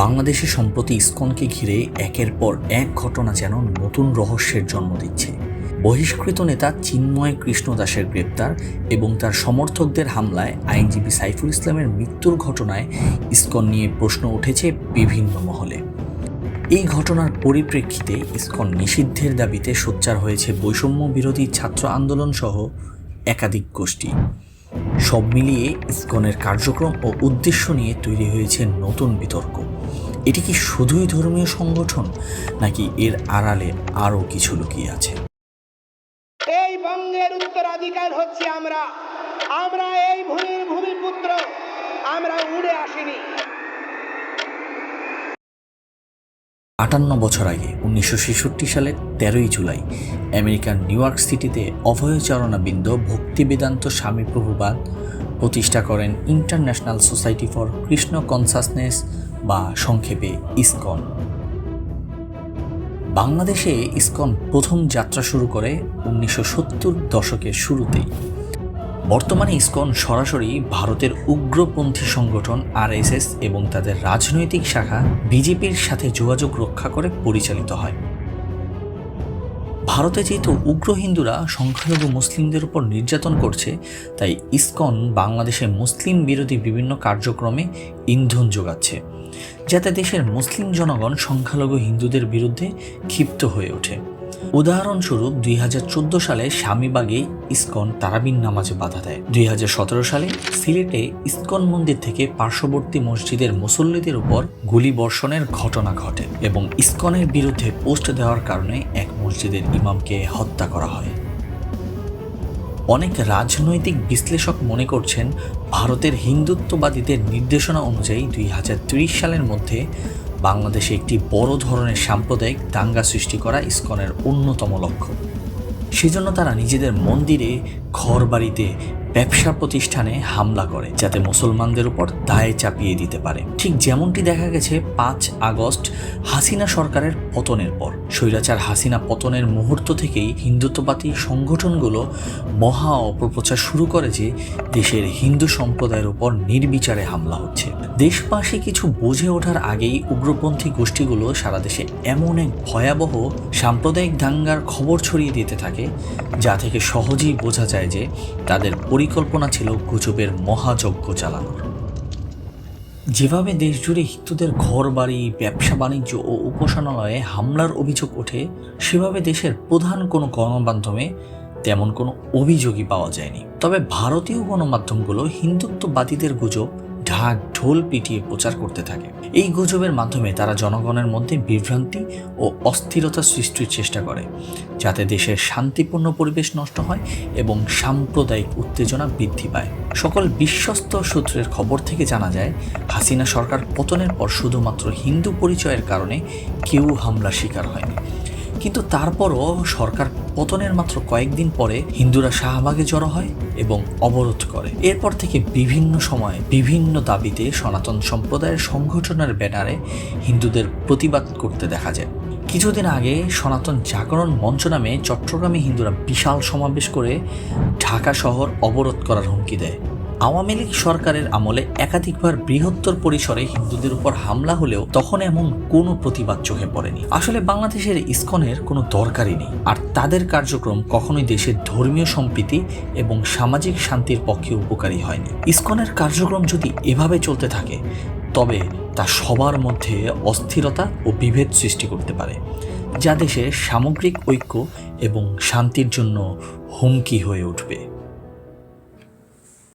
বাংলাদেশে সম্প্রতি ইসকনকে ঘিরে একের পর এক ঘটনা যেন নতুন রহস্যের জন্ম দিচ্ছে। বহিষ্কৃত নেতা চিন্ময় কৃষ্ণ দাসের গ্রেপ্তার এবং তার সমর্থকদের হামলায় আইনজীবী সাইফুল ইসলামের মৃত্যুর ঘটনায় ইসকন নিয়ে প্রশ্ন উঠেছে বিভিন্ন মহলে। এই ঘটনার পরিপ্রেক্ষিতে ইসকন নিষিদ্ধের দাবিতে সোচ্চার হয়েছে বৈষম্য বিরোধী ছাত্র আন্দোলন সহ একাধিক গোষ্ঠী। সব মিলিয়ে ইসকনের কার্যক্রম ও উদ্দেশ্য নিয়ে তৈরি হয়েছে নতুন বিতর্ক। এটি কি শুধুই ধর্মীয় সংগঠন নাকি এর আড়ালে আরও কিছু লুকিয়ে আছে? এই বঙ্গের উত্তরাধিকার হচ্ছে আমরা। আমরা এই ভূমির ভূমিপুত্র। আমরা উড়ে আসিনি। আটান্ন বছর আগে উনিশশো ছেষট্টি সালের তেরোই জুলাই আমেরিকার নিউ ইয়র্ক সিটিতে অভয়চারণাবৃন্দ ভক্তি বেদান্ত স্বামী প্রভুবাদ প্রতিষ্ঠা করেন international society for Krishna consciousness বা সংক্ষেপে ইসকন। বাংলাদেশে ইসকন প্রথম যাত্রা শুরু করে উনিশশো সত্তর দশকের শুরুতেই। বর্তমানে ইসকন সরাসরি ভারতের উগ্রপন্থী সংগঠন আরএসএস এবং তাদের রাজনৈতিক শাখা বিজেপির সাথে যোগাযোগ রক্ষা করে পরিচালিত হয়। ভারতে যেহেতু উগ্র হিন্দুরা সংখ্যালঘু মুসলিমদের উপর নির্যাতন করছে, তাই ইসকন বাংলাদেশে মুসলিম বিরোধী বিভিন্ন কার্যক্রমে ইন্ধন যোগাচ্ছে। যাতে দেশের মুসলিম জনগণ সংখ্যালঘু হিন্দুদের বিরুদ্ধে ক্ষিপ্ত হয়ে ওঠে। উদাহরণস্বরূপ, দুই হাজার চোদ্দ সালে স্বামীবাগে ইসকন তারাবিন নামাজে বাধা দেয়। দুই হাজার সতেরো সালে সিলেটে ইসকন মন্দির থেকে পার্শ্ববর্তী মসজিদের মুসল্লিদের উপর গুলি বর্ষণের ঘটনা ঘটে এবং ইসকনের বিরুদ্ধে পোস্ট দেওয়ার কারণে এক মসজিদের ইমামকে হত্যা করা হয়। অনেক রাজনৈতিক বিশ্লেষক মনে করছেন ভারতের হিন্দুত্ববাদীদের নির্দেশনা অনুযায়ী দুই সালের মধ্যে বাংলাদেশে একটি বড় ধরনের সাম্প্রদায়িক দাঙ্গা সৃষ্টি করা ইস্কনের অন্যতম লক্ষ্য। সেজন্য তারা নিজেদের মন্দিরে ঘর বাড়িতে ব্যবসা প্রতিষ্ঠানে হামলা করে, যাতে মুসলমানদের উপর দায় চাপিয়ে দিতে পারে। ঠিক যেমনটি দেখা গেছে পাঁচ আগস্ট হাসিনা সরকারের পতনের পর। স্বৈরাচার হাসিনা পতনের মুহূর্ত থেকেই হিন্দুত্ববাদী সংগঠনগুলো মহা অপপ্রচার শুরু করে যে দেশের হিন্দু সম্প্রদায়ের উপর নির্বিচারে হামলা হচ্ছে। দেশবাসী কিছু বুঝে ওঠার আগেই উগ্রপন্থী গোষ্ঠীগুলো সারা দেশে এমন এক ভয়াবহ সাম্প্রদায়িক দাঙ্গার খবর ছড়িয়ে দিতে থাকে, যা থেকে সহজেই বোঝা যায় যে তাদের পরিকল্পনা ছিল গুজবের মহাযজ্ঞ চালানোর। যেভাবে দেশজুড়ে হিন্দুদের ঘর বাড়ি ব্যবসা বাণিজ্য ও উপাসনালয়ে হামলার অভিযোগ ওঠে, সেভাবে দেশের প্রধান কোনো গণমাধ্যমে তেমন কোনো অভিযোগই পাওয়া যায়নি। তবে ভারতীয় গণমাধ্যমগুলো হিন্দুত্ববাদীদের গুজব ঢাক, ঢোল পিটিয়ে প্রচার করতে থাকে। এই গুজবের মাধ্যমে তারা জনগণের মধ্যে বিভ্রান্তি ও অস্থিরতা সৃষ্টির চেষ্টা করে, যাতে দেশের শান্তিপূর্ণ পরিবেশ নষ্ট হয় এবং সাম্প্রদায়িক উত্তেজনা বৃদ্ধি পায়। সকল বিশ্বস্ত সূত্রের খবর থেকে জানা যায়, হাসিনা সরকার পতনের পর শুধুমাত্র হিন্দু পরিচয়ের কারণে কেউ হামলার শিকার হয়নি। কিন্তু তারপরও সরকার পতনের মাত্র কয়েকদিন পরে হিন্দুরা শাহবাগে জড়ো হয় এবং অবরোধ করে। এরপর থেকে বিভিন্ন সময়ে বিভিন্ন দাবিতে সনাতন সম্প্রদায়ের সংগঠনের ব্যানারে হিন্দুদের প্রতিবাদ করতে দেখা যায়। কিছুদিন আগে সনাতন জাগরণ মঞ্চ নামে চট্টগ্রামে হিন্দুরা বিশাল সমাবেশ করে ঢাকা শহর অবরোধ করার হুমকি দেয়। আওয়ামী লীগ সরকারের আমলে একাধিকবার বৃহত্তর পরিসরে হিন্দুদের উপর হামলা হলেও তখন এমন কোনো প্রতিবাদ চোখে পড়েনি। আসলে বাংলাদেশের ইসকনের কোনো দরকারই নেই। আর তাদের কার্যক্রম কখনোই দেশের ধর্মীয় সম্প্রীতি এবং সামাজিক শান্তির পক্ষে উপকারী হয়নি। ইসকনের কার্যক্রম যদি এভাবে চলতে থাকে, তবে তা সবার মধ্যে অস্থিরতা ও বিভেদ সৃষ্টি করতে পারে, যা দেশের সামগ্রিক ঐক্য এবং শান্তির জন্য হুমকি হয়ে উঠবে।